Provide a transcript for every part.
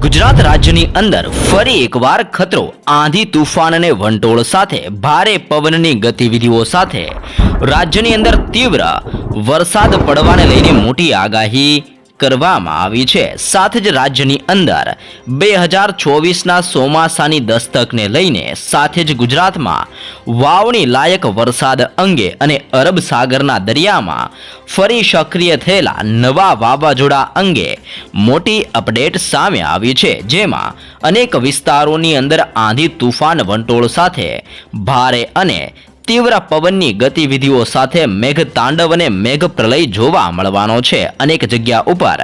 ગુજરાત રાજ્યની અંદર ફરી એકવાર ખતરો, આંધી તુફાન અને વંટોળ સાથે ભારે પવનની ગતિવિધિઓ સાથે રાજ્યની અંદર તીવ્ર વરસાદ પડવાને લઈને મોટી આગાહી કરવામાં આવી છે. સાથે જ રાજ્યની અંદર બે હજાર ચોવીસના ચોમાસાની દસ્તકને લઈને સાથે જ ગુજરાતમાં વાવણી લાયક વરસાદ અંગે અને અરબ સાગરના દરિયામાં ફરી સક્રિય થયેલા નવા વાવાઝોડા અંગે મોટી અપડેટ સામે આવી છે. જેમાં અનેક વિસ્તારોની અંદર આંધી, તુફાન, વંટોળ સાથે ભારે અને તીવ્ર પવનની ગતિવિધિઓ સાથે મેઘ તાંડવ અને મેઘ પ્રલય જોવા મળવાનો છે. અનેક જગ્યા ઉપર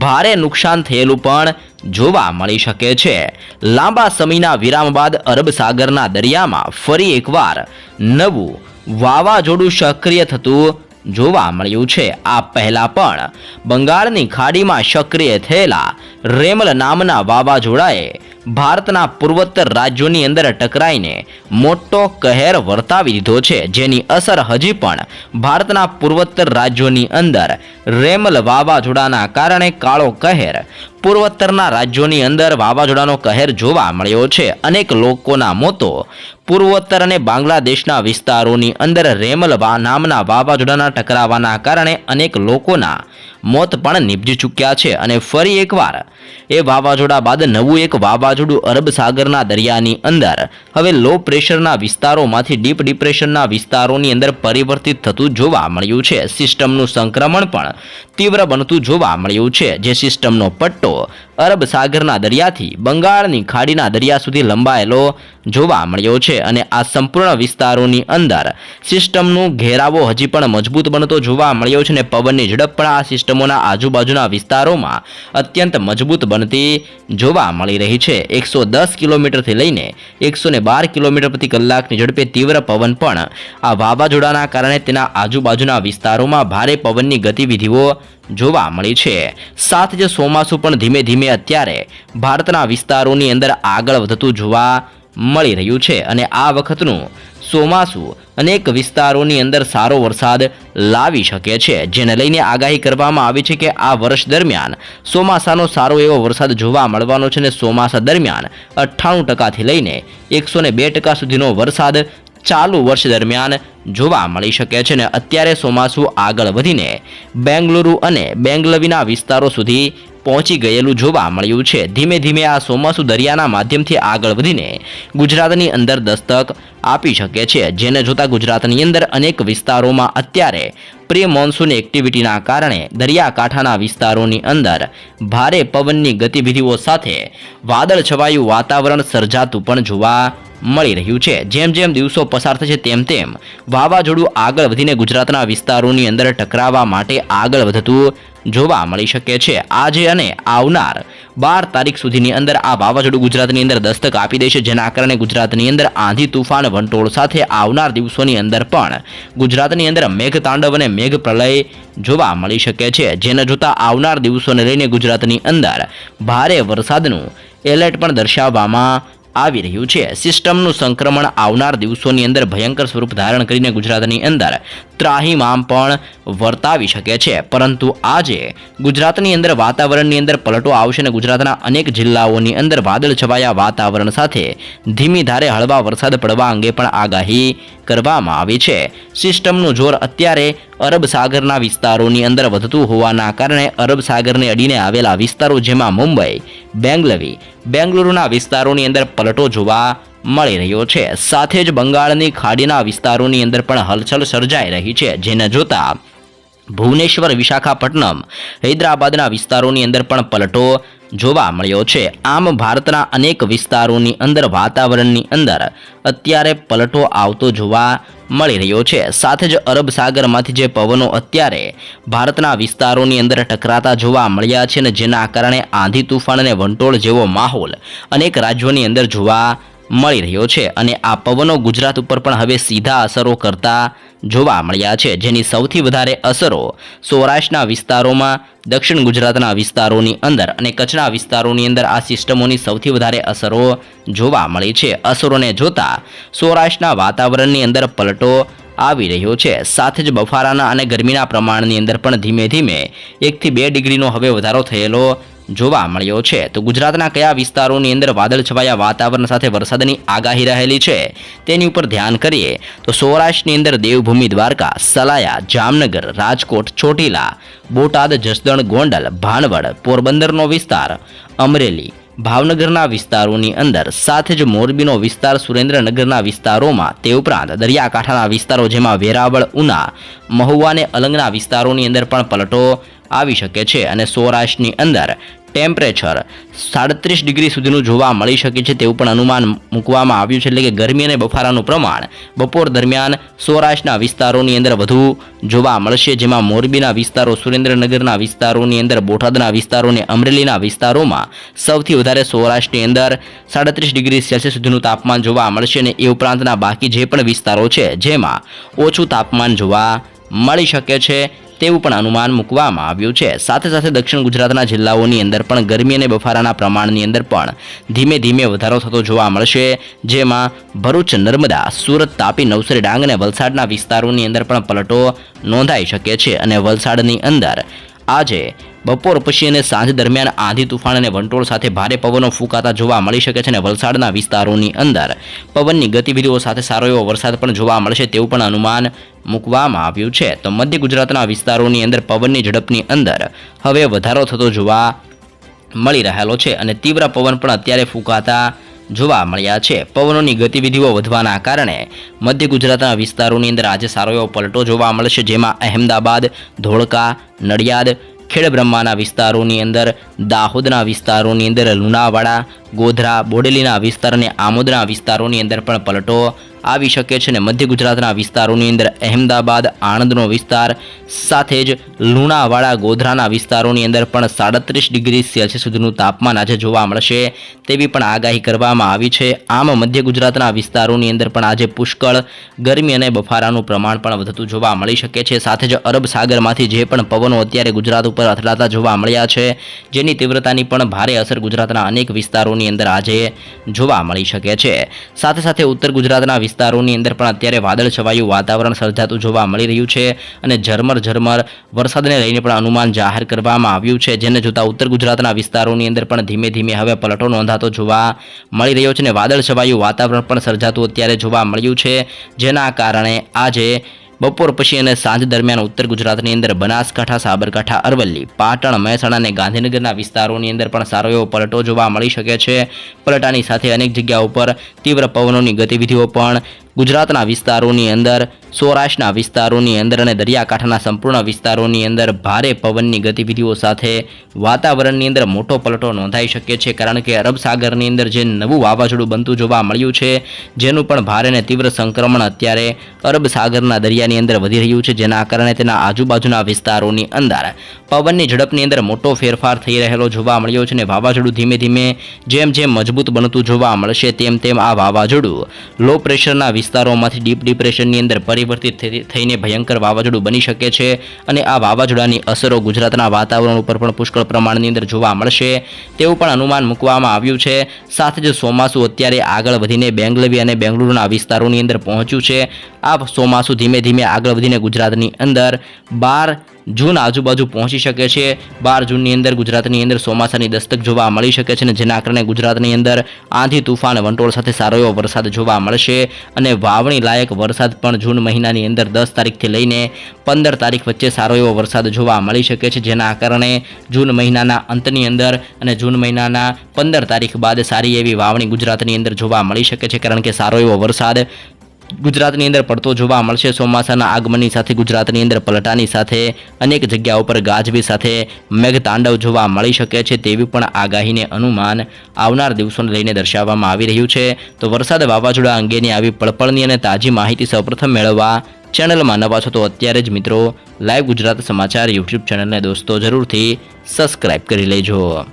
ભારે નુકસાન થયેલું પણ જોવા મળી શકે છે. લાંબા સમયના વિરામ બાદ અરબ સાગરના દરિયામાં ફરી એકવાર નવું વાવાઝોડું સક્રિય થતું જોવા મળ્યું છે. આ પહેલા પણ બંગાળની ખાડીમાં સક્રિય થયેલા રેમલ નામના વાવાઝોડાએ ભારતના પૂર્વોત્તર રાજ્યોની અંદર ટકરાઈને મોટો કહેર વર્તાવી દીધો છે. જેની અસર હજી પણ ભારતના પૂર્વોત્તર રાજ્યોની અંદર રેમલ વાવાઝોડાના કારણે કાળો કહેર પૂર્વોત્તરના રાજ્યોની અંદર વાવાઝોડાનો કહેર જોવા મળ્યો છે. અનેક લોકોના મોતો પૂર્વોત્તર અને બાંગ્લાદેશના વિસ્તારોની અંદર રેમલ નામના વાવાઝોડાના ટકરાવાના કારણે અનેક લોકોના મોત પણ નીપજી ચૂક્યા છે અને ફરી એકવાર એ વાવાઝોડા બાદ નવું એક વાવાઝોડું અરબ સાગરના દરિયાની અંદર. હવે લો પ્રેશરના વિસ્તારોમાંથી ડીપ ડિપ્રેશનના વિસ્તારોની અંદર પરિવર્તિત થતું જોવા મળ્યું છે. સિસ્ટમનું સંક્રમણ પણ તીવ્ર બનતું જોવા મળ્યું છે, જે સિસ્ટમનો પટ્ટો અરબ સાગરના દરિયાથી બંગાળની ખાડીના દરિયા સુધી લંબાયેલો જોવા મળ્યો છે અને આ સંપૂર્ણ વિસ્તારોની અંદર સિસ્ટમનું ઘેરાવો હજી પણ મજબૂત બનતો જોવા મળ્યો છે અને પવનની ઝડપ પણ આ સિસ્ટમોના આજુબાજુના વિસ્તારોમાં અત્યંત મજબૂત બનતી જોવા મળી રહી છે. એકસો દસ કિલોમીટરથી લઈને એકસો બાર કિલોમીટર પ્રતિ કલાકની ઝડપે તીવ્ર પવન પણ આ વાવાઝોડાના કારણે તેના આજુબાજુના વિસ્તારોમાં ભારે પવનની ગતિવિધિઓ જોવા મળી છે. સાથે જ ચોમાસું પણ ધીમે ધીમે અત્યારે ભારતના વિસ્તારોની અંદર આગળ વધતું જોવા મળી રહ્યું છે અને આ વખતનું ચોમાસું અનેક વિસ્તારોની અંદર સારો વરસાદ લાવી શકે છે, જેને લઈને આગાહી કરવામાં આવી છે કે આ વર્ષ દરમિયાન ચોમાસાનો સારો એવો વરસાદ જોવા મળવાનો છે અને ચોમાસા દરમિયાન અઠ્ઠાણું ટકાથી લઈને એકસો બે ટકા સુધીનો વરસાદ ચાલુ વર્ષ દરમિયાન જોવા મળી શકે છે ને અત્યારે ચોમાસું આગળ વધીને બેંગલુરુ અને બેંગલવીના વિસ્તારો સુધી પહોંચી ગયેલું જોવા મળ્યું છે. ધીમે ધીમે આ ચોમાસું દરિયાના માધ્યમથી આગળ વધીને ગુજરાતની અંદર દસ્તક આપી શકે છે. જેને જોતા ગુજરાતની અંદર અનેક વિસ્તારોમાં અત્યારે પ્રી મોન્સૂન એક્ટિવિટીના કારણે દરિયાકાંઠાના વિસ્તારોની અંદર ભારે પવનની ગતિવિધિઓ સાથે વાદળ છવાયું વાતાવરણ સર્જાતું પણ જોવા મળી રહ્યું છે. જેમ જેમ દિવસો પસાર થશે તેમ તેમ વાવાઝોડું આગળ વધીને ગુજરાતના વિસ્તારોની અંદર ટકરાવવા માટે આગળ વધતું જોવા મળી શકે છે. આજે અને આવનાર બાર તારીખ સુધીની અંદર આ વાવાઝોડું ગુજરાતની અંદર દસ્તક આપી દેશે જેના કારણે ગુજરાતની અંદર આંધી તુફાન વંટોળ સાથે આવનાર દિવસોની અંદર પણ ગુજરાતની અંદર મેઘ તાંડવ અને મેઘ પ્રલય જોવા મળી શકે છે. જેને જોતા આવનાર દિવસોને લઈને ગુજરાતની અંદર ભારે વરસાદનું એલર્ટ પણ દર્શાવવામાં આવી રહ્યું છે. સિસ્ટમનું સંક્રમણ આવનાર દિવસોની અંદર ભયંકર સ્વરૂપ ધારણ કરીને ગુજરાતની અંદર ત્રાહીમામ પણ વર્તાવી શકે છે. પરંતુ આજે ગુજરાતની અંદર વાતાવરણની અંદર પલટો આવશે અને ગુજરાતના અનેક જિલ્લાઓની અંદર વાદળ છવાયા વાતાવરણ સાથે ધીમી ધારે હળવા વરસાદ પડવા અંગે પણ આગાહી કરવામાં આવી છે. સિસ્ટમનું જોર અત્યારે અરબ સાગરના વિસ્તારોની અંદર વધતું હોવાના કારણે અરબ સાગરને અડીને આવેલા વિસ્તારો જેમાં મુંબઈ, બેંગલવી, બેંગલુરુના વિસ્તારોની અંદર પલટો જોવા મળી રહ્યો છે. સાથે જ બંગાળની ખાડીના વિસ્તારોની અંદર પણ હલચલ સર્જાઈ રહી છે. જેને જોતા ભુવનેશ્વર, વિશાખાપટ્ટનમ, હૈદરાબાદના વિસ્તારોની અંદર પણ પલટો જોવા મળ્યો છે. આમ ભારતના અનેક વિસ્તારોની અંદર વાતાવરણની અંદર અત્યારે પલટો આવતો જોવા મળી રહ્યો છે. સાથે જ અરબ સાગરમાંથી જે પવનો અત્યારે ભારતના વિસ્તારોની અંદર ટકરાતા જોવા મળ્યા છે ને જેના કારણે આંધી તુફાન અને વંટોળ જેવો માહોલ અનેક રાજ્યોની અંદર જોવા મળી રહ્યો છે અને આ પવનો ગુજરાત ઉપર પણ હવે સીધા અસરો કરતા જોવા મળ્યા છે. જેની સૌથી વધારે અસરો સૌરાષ્ટ્રના વિસ્તારોમાં, દક્ષિણ ગુજરાતના વિસ્તારોની અંદર અને કચ્છના વિસ્તારોની અંદર આ સિસ્ટમોની સૌથી વધારે અસરો જોવા મળી છે. અસરોને જોતા સૌરાષ્ટ્રના વાતાવરણની અંદર પલટો આવી રહ્યો છે. સાથે જ બફારાના અને ગરમીના પ્રમાણની અંદર પણ ધીમે ધીમે એકથી બે ડિગ્રીનો હવે વધારો થયેલો જોવા મળ્યો છે. તો ગુજરાતના કયા વિસ્તારોની અંદર વાદળ છવાયા વાતાવરણ સાથે વરસાદની આગાહી રહેલી છે તેની ઉપર ધ્યાન કરીએ. તો સૌરાષ્ટ્રની અંદર દેવભૂમિ દ્વારકા, સલાયા, જામનગર, રાજકોટ, ચોટીલા, બોટાદ, જસદણ, ગોંડલ, ભાણવડ, પોરબંદરનો વિસ્તાર, અમરેલી, ભાવનગરના વિસ્તારોની અંદર સાથે જ મોરબીનો વિસ્તાર, સુરેન્દ્રનગરના વિસ્તારોમાં તે ઉપરાંત દરિયાકાંઠાના વિસ્તારો જેમાં વેરાવળ, ઉના, મહુવા અને અલંગના વિસ્તારોની અંદર પણ પલટો આવી શકે છે અને સૌરાષ્ટ્રની અંદર ટેમ્પરેચર સાડત્રીસ ડિગ્રી સુધીનું જોવા મળી શકે છે તેવું પણ અનુમાન મૂકવામાં આવ્યું છે એટલે કે ગરમી અને બફારાનું પ્રમાણ બપોર દરમિયાન સૌરાષ્ટ્રના વિસ્તારોની અંદર વધુ જોવા મળશે. જેમાં મોરબીના વિસ્તારો, સુરેન્દ્રનગરના વિસ્તારોની અંદર, બોટાદના વિસ્તારો અને અમરેલીના વિસ્તારોમાં સૌથી વધારે સૌરાષ્ટ્રની અંદર સાડત્રીસ ડિગ્રી સેલ્સિયસ સુધીનું તાપમાન જોવા મળશે અને એ ઉપરાંતના બાકી જે પણ વિસ્તારો છે જેમાં ઓછું તાપમાન જોવા મળી શકે છે. તેવું પણ અનુમાન મૂકવામાં આવ્યું છે. સાથે સાથે દક્ષિણ ગુજરાતના જિલ્લાઓની અંદર પણ ગરમી અને બફારાના પ્રમાણની અંદર પણ ધીમે ધીમે વધારો થતો જોવા મળશે. જેમાં ભરૂચ, નર્મદા, સુરત, તાપી, નવસારી, ડાંગ અને વલસાડના વિસ્તારોની અંદર પણ પલટો નોંધાઈ શકે છે અને વલસાડની અંદર આજે બપોર પછી અને સાંજ દરમિયાન આંધી તુફાન અને વંટોળ સાથે ભારે પવનો ફૂંકાતા જોવા મળી શકે છે અને વલસાડના વિસ્તારોની અંદર પવનની ગતિવિધિઓ સાથે સારો એવો વરસાદ પણ જોવા મળશે તેવું પણ અનુમાન મૂકવામાં આવ્યું છે. તો મધ્ય ગુજરાતના વિસ્તારોની અંદર પવનની ઝડપની અંદર હવે વધારો થતો જોવા મળી રહેલો છે અને તીવ્ર પવન પણ અત્યારે ફૂંકાતા જોવા મળ્યા છે. પવનોની ગતિવિધિઓ વધવાના કારણે મધ્ય ગુજરાતના વિસ્તારોની અંદર આજે સારો એવો પલટો જોવા મળશે, જેમાં અહેમદાબાદ, ધોળકા, નડિયાદ, ખેડબ્રહ્માના વિસ્તારોની અંદર, દાહોદના વિસ્તારોની અંદર, લુણાવાડા, ગોધરા, બોડેલીના વિસ્તાર અને આમોદના વિસ્તારોની અંદર પણ પલટો આવી શકે છે અને મધ્ય ગુજરાતના વિસ્તારોની અંદર અહેમદાબાદ, આણંદનો વિસ્તાર, સાથે જ લુણાવાડા, ગોધરાના વિસ્તારોની અંદર પણ સાડત્રીસ ડિગ્રી સેલ્સિયસ સુધીનું તાપમાન આજે જોવા મળશે. તેવી પણ આગાહી કરવામાં આવી છે. આમ મધ્ય ગુજરાતના વિસ્તારોની અંદર પણ આજે પુષ્કળ ગરમી અને બફારાનું પ્રમાણ પણ વધતું જોવા મળી શકે છે. સાથે જ અરબ સાગરમાંથી જે પણ પવનો અત્યારે ગુજરાત ઉપર અથડાતા જોવા મળ્યા છે, જેની તીવ્રતાની પણ ભારે અસર ગુજરાતના અનેક વિસ્તારોની અંદર આજે જોવા મળી શકે છે. સાથે સાથે ઉત્તર ગુજરાતના વિસ્તારોની અંદર પણ અત્યારે વાદળ છવાયું વાતાવરણ સર્જાતું જોવા મળી રહ્યું છે અને ઝરમર ઝરમર વરસાદને લઈને પણ અનુમાન જાહેર કરવામાં આવ્યું છે, જેને જોતા ઉત્તર ગુજરાતના વિસ્તારોની અંદર પણ ધીમે ધીમે હવે પલટો નોંધાતો જોવા મળી રહ્યો છે અને વાદળ છવાયું વાતાવરણ પણ સર્જાતું અત્યારે જોવા મળ્યું છે, જેના કારણે આજે બપોર પછી અને સાંજ દરમિયાન ઉત્તર ગુજરાતની અંદર બનાસકાંઠા, સાબરકાંઠા, અરવલ્લી, પાટણ, મહેસાણા અને ગાંધીનગરના વિસ્તારોની અંદર પણ સારો એવો પલટો જોવા મળી શકે છે. પલટાની સાથે અનેક જગ્યાઓ પર તીવ્ર પવનોની ગતિવિધિઓ પણ ગુજરાતના વિસ્તારોની અંદર, સૌરાષ્ટ્રના વિસ્તારોની અંદર અને દરિયાકાંઠાના સંપૂર્ણ વિસ્તારોની અંદર ભારે પવનની ગતિવિધિઓ સાથે વાતાવરણની અંદર મોટો પલટો નોંધાઈ શકે છે. કારણ કે અરબ સાગરની અંદર જે નવું વાવાઝોડું બનતું જોવા મળ્યું છે, જેનું પણ ભારે અને તીવ્ર સંક્રમણ અત્યારે અરબ સાગરના દરિયાની અંદર વધી રહ્યું છે. જેના કારણે તેના આજુબાજુના વિસ્તારોની અંદર પવનની ઝડપની અંદર મોટો ફેરફાર થઈ રહેલો જોવા મળ્યો છે અને વાવાઝોડું ધીમે ધીમે જેમ જેમ મજબૂત બનતું જોવા મળશે, તેમ તેમ આ વાવાઝોડું લો પ્રેશરના વિસ્તારોમાંથી ડીપ ડિપ્રેશનની અંદર પરિવર્તિત થઈ- થઈને ભયંકર વાવાઝોડું બની શકે છે અને આ વાવાઝોડાની અસરો ગુજરાતના વાતાવરણ ઉપર પણ પુષ્કળ પ્રમાણની અંદર જોવા મળશે. તેવું પણ અનુમાન મૂકવામાં આવ્યું છે. સાથે જ ચોમાસું અત્યારે આગળ વધીને બેંગલવી અને બેંગલુરુના વિસ્તારોની અંદર પહોંચ્યું છે. આ ચોમાસું ધીમે ધીમે આગળ વધીને ગુજરાતની અંદર બાર જૂન આજુબાજુ પહોંચી શકે છે. બાર જૂનની અંદર ગુજરાતની અંદર ચોમાસાની દસ્તક જોવા મળી શકે છે અને જેના કારણે ગુજરાતની અંદર આંધી તુફાન વંટોળ સાથે સારો એવો વરસાદ જોવા મળશે અને વાવણી લાયક વરસાદ પણ જૂન મહિનાની અંદર દસ તારીખથી લઈને પંદર તારીખ વચ્ચે સારો એવો વરસાદ જોવા મળી શકે છે. જેના કારણે જૂન મહિનાના અંતની અંદર અને જૂન મહિનાના પંદર તારીખ બાદ સારી એવી વાવણી ગુજરાતની અંદર જોવા મળી શકે છે. કારણ કે સારો એવો વરસાદ ગુજરાતની અંદર પડતો જોવા મળશે. ચોમાસાના આગમનની સાથે ગુજરાતની અંદર પલટાની સાથે અનેક જગ્યાઓ પર ગાજવી સાથે મેઘતાંડવ જોવા મળી શકે છે તેવી પણ આગાહીને અનુમાન આવનાર દિવસોને લઈને દર્શાવવામાં આવી રહ્યું છે. તો વરસાદ વાવાઝોડા અંગેની આવી પળપળની અને તાજી માહિતી સૌપ્રથમ મેળવવા ચેનલમાં નવા છો તો અત્યારે જ મિત્રો લાઈવ ગુજરાત સમાચાર યુટ્યુબ ચેનલને દોસ્તો જરૂરથી સબસ્ક્રાઈબ કરી લેજો.